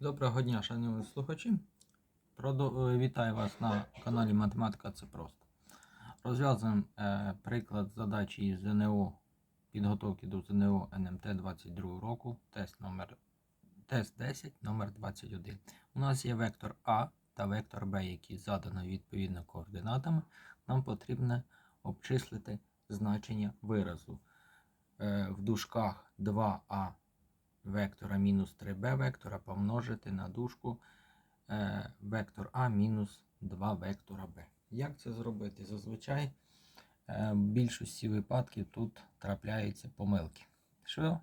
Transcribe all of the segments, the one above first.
Доброго дня, шановні слухачі. Е, Вітаю вас на каналі Математика це просто. Розв'язуємо е, приклад задачі із ЗНО підготовки до ЗНО НМТ 22 року, тест номер тест 10 номер 21. У нас є вектор А та вектор Б, які задано відповідно координатами. Нам потрібно обчислити значення виразу. Е, в дужках 2А вектора мінус 3b вектора помножити на дужку е, вектор А мінус 2 вектора b. Як це зробити? Зазвичай е, в більшості випадків тут трапляються помилки. Що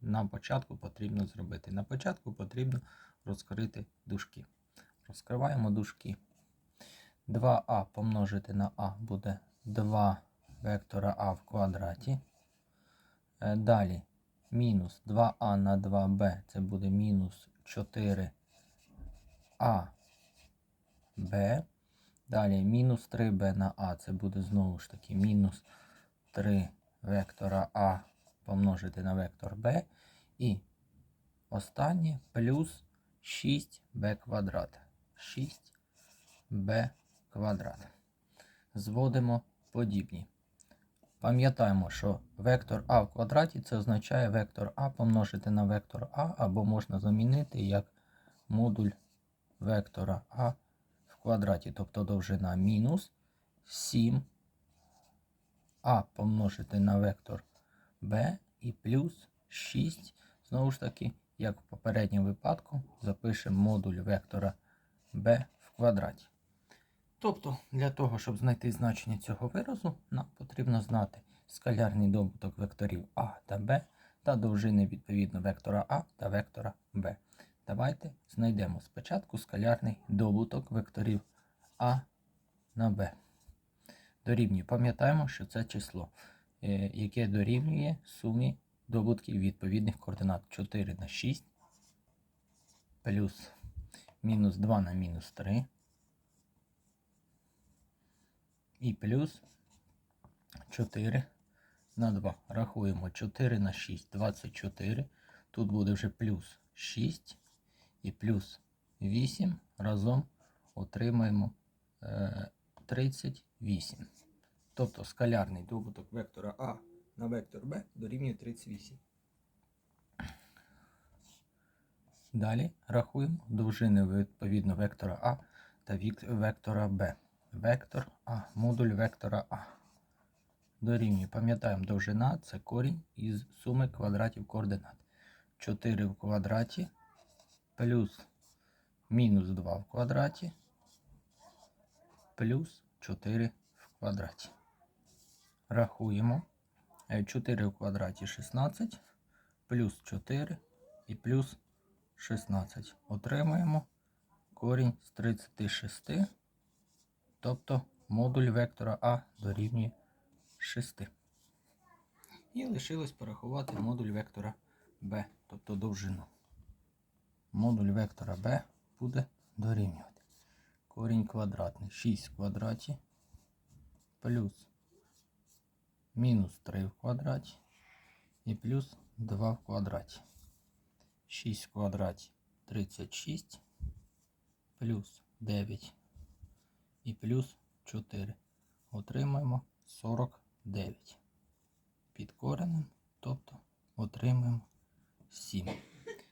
нам початку потрібно зробити? На початку потрібно розкрити дужки. Розкриваємо дужки. 2а помножити на а буде 2 вектора а в квадраті. Е, Далі мінус 2а на 2b це буде мінус 4а b. Далі мінус 3b на а це буде знову ж таки мінус 3 вектора а помножити на вектор b. І останнє плюс 6b квадрат. 6b квадрат. Зводимо подібні. Пам'ятаємо, що вектор А в квадраті це означає вектор А помножити на вектор А, або можна замінити як модуль вектора А в квадраті, тобто довжина мінус 7 А помножити на вектор Б і плюс 6. Знову ж таки, як в попередньому випадку, запишемо модуль вектора b в квадраті. Тобто, для того, щоб знайти значення цього виразу, нам потрібно знати скалярний добуток векторів А та Б та довжини відповідно вектора А та вектора Б. Давайте знайдемо спочатку скалярний добуток векторів А на Б. Дорівнює. Пам'ятаємо, що це число, е, яке дорівнює сумі добутків відповідних координат 4 на 6 плюс мінус 2 на мінус 3 і плюс 4 на 2. Рахуємо 4 на 6, 24. Тут буде вже плюс 6 і плюс 8. Разом отримаємо е, 38. Тобто скалярний добуток вектора А на вектор Б дорівнює 38. Далі рахуємо довжини відповідно вектора А та вектора Б. Вектор А, модуль вектора А. Дорівнює. Пам'ятаємо, довжина це корінь із суми квадратів координат. 4 в квадраті плюс мінус 2 в квадраті плюс 4 в квадраті. Рахуємо. Е, 4 в квадраті 16, плюс 4 і плюс 16. Отримаємо корінь з 36. Тобто модуль вектора А дорівнює 6. І лишилось порахувати модуль вектора b, тобто довжину. Модуль вектора b буде дорівнювати. Корінь квадратний 6 в квадраті плюс мінус 3 в квадраті і плюс 2 в квадраті. 6 в квадраті 36 плюс 9 і плюс 4. Отримаємо 49. Під коренем, тобто отримаємо 7.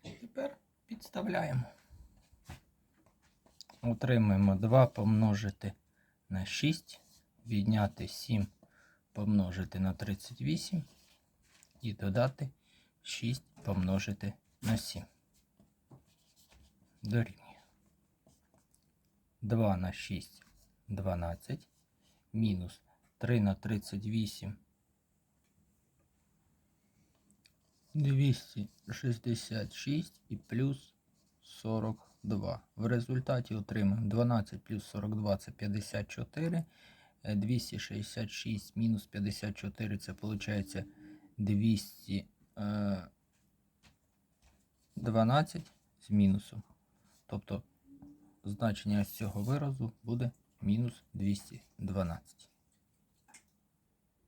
Тепер підставляємо. Отримаємо 2 помножити на 6, відняти 7 помножити на 38 і додати 6 помножити на 7. Дорівнює. 2 на 6 12 мінус 3 на 38 266 і плюс 42. В результаті отримаємо 12 плюс 42 це 54. Е, 266 мінус 54 це виходить 212 з мінусом. Тобто значення з цього виразу буде мінус 212.